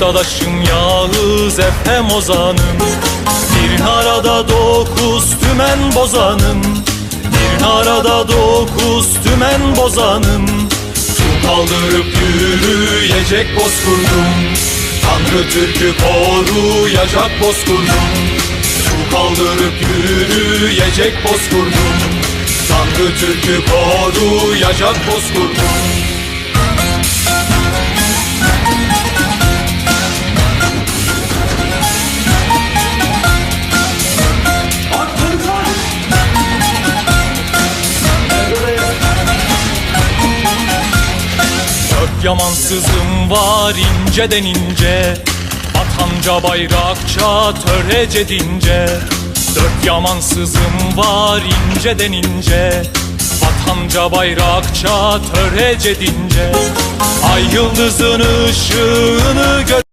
dadaşım Yağız Efem Ozan'ım. Bir arada dokuz tümen bozanım. Bir arada dokuz tümen bozanım. Su kaldırıp yürüyecek bozkurdum. Tanrı Türk'ü koruyacak bozkurdum. Su kaldırıp yürüyecek bozkurdum. Tanrı Türk'ü koruyacak bozkurdum yamansızım var inceden ince. Atanca bayrakça törece dince. Dört yamansızım var inceden ince. Atanca bayrakça törece dince. Ay yıldızın ışığını gö